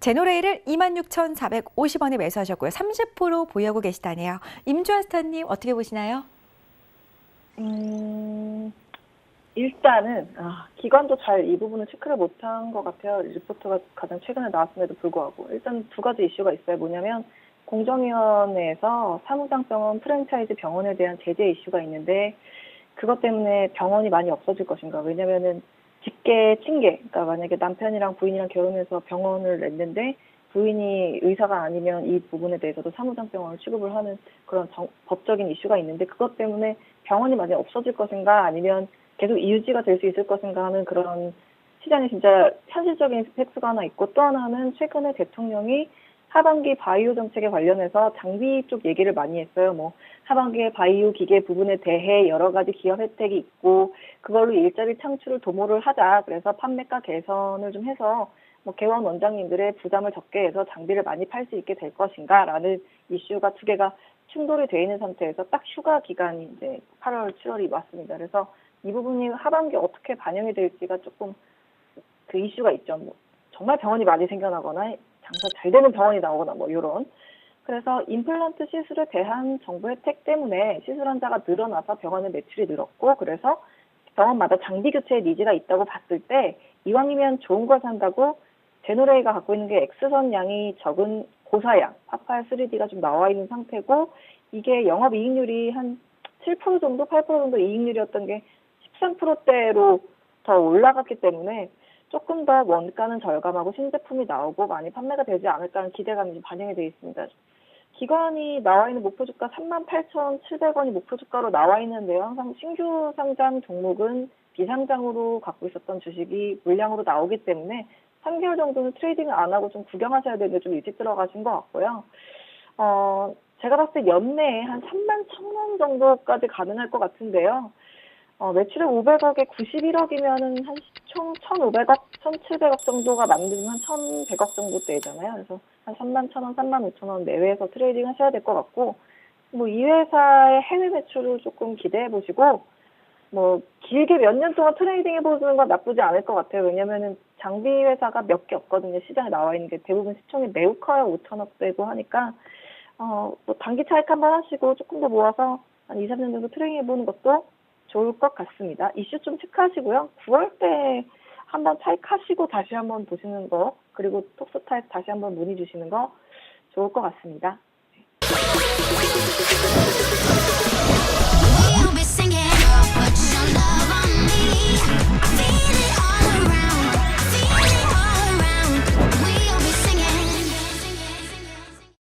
제노레이를 26,450원에 매수하셨고요. 30% 보유하고 계시다네요. 임주환 스타님 어떻게 보시나요? 음, 일단은 아, 기관도 잘 이 부분을 체크를 못한 것 같아요. 리포트가 가장 최근에 나왔음에도 불구하고 일단 두 가지 이슈가 있어요. 뭐냐면 공정위원회에서 사무장병원 프랜차이즈 병원에 대한 제재 이슈가 있는데 그것 때문에 병원이 많이 없어질 것인가? 왜냐면은 직계 칭계, 그러니까 만약에 남편이랑 부인이랑 결혼해서 병원을 냈는데 부인이 의사가 아니면 이 부분에 대해서도 사무장병원을 취급을 하는 그런 정- 법적인 이슈가 있는데 그것 때문에 병원이 많이 없어질 것인가 아니면 계속 유지가 될 수 있을 것인가 하는 그런 시장에 진짜 현실적인 스펙스가 하나 있고 또 하나는 최근에 대통령이 하반기 바이오 정책에 관련해서 장비 쪽 얘기를 많이 했어요. 뭐 하반기에 바이오 기계 부분에 대해 여러 가지 기업 혜택이 있고 그걸로 일자리 창출을 도모를 하자. 그래서 판매가 개선을 좀 해서 뭐 개원 원장님들의 부담을 적게 해서 장비를 많이 팔 수 있게 될 것인가라는 이슈가 두 개가 충돌이 돼 있는 상태에서 딱 휴가 기간이 이제 8월, 7월이 왔습니다. 그래서 이 부분이 하반기 어떻게 반영이 될지가 조금 그 이슈가 있죠. 뭐 정말 병원이 많이 생겨나거나 장사 잘 되는 병원이 나오거나 뭐 이런. 그래서 임플란트 시술에 대한 정부 혜택 때문에 시술 환자가 늘어나서 병원의 매출이 늘었고 그래서 병원마다 장비 교체의 니즈가 있다고 봤을 때 이왕이면 좋은 걸 산다고 제노레이가 갖고 있는 게 X선 양이 적은 고사양 파파야 3D가 좀 나와 있는 상태고 이게 영업 이익률이 한 7% 정도, 8% 정도 이익률이었던 게 13%대로 더 올라갔기 때문에 조금 더 원가는 절감하고 신제품이 나오고 많이 판매가 되지 않을까 하는 기대감이 좀 반영이 되어 있습니다. 기관이 나와 있는 목표 주가 38,700원이 목표 주가로 나와 있는데요. 항상 신규 상장 종목은 비상장으로 갖고 있었던 주식이 물량으로 나오기 때문에 3개월 정도는 트레이딩을 안 하고 좀 구경하셔야 되는데 좀 일찍 들어가신 것 같고요. 어, 제가 봤을 때 연내에 한 3만 1,000원 정도까지 가능할 것 같은데요. 어, 매출이 500억에 91억이면은 한총 1,500억, 1,700억 정도가 만들면 한 1,100억 정도 되잖아요. 그래서 한 3만 1,000원, 3만 5천원 내외에서 트레이딩 하셔야 될 것 같고, 뭐 이 회사의 해외 매출을 조금 기대해 보시고, 뭐 길게 몇 년 동안 트레이딩 해보는 건 나쁘지 않을 것 같아요. 왜냐면은 장비 회사가 몇 개 없거든요. 시장에 나와 있는 게 대부분 시총이 매우 커요. 5천억 되고 하니까, 어, 뭐 단기 차익 한번 하시고 조금 더 모아서 한 2, 3년 정도 트레이딩 해보는 것도 좋을 것 같습니다. 이슈 좀 체크하시고요. 9월 때 한번 타입하시고 다시 한번 보시는 거 그리고 톡스 타입 다시 한번 문의 주시는 거 좋을 것 같습니다.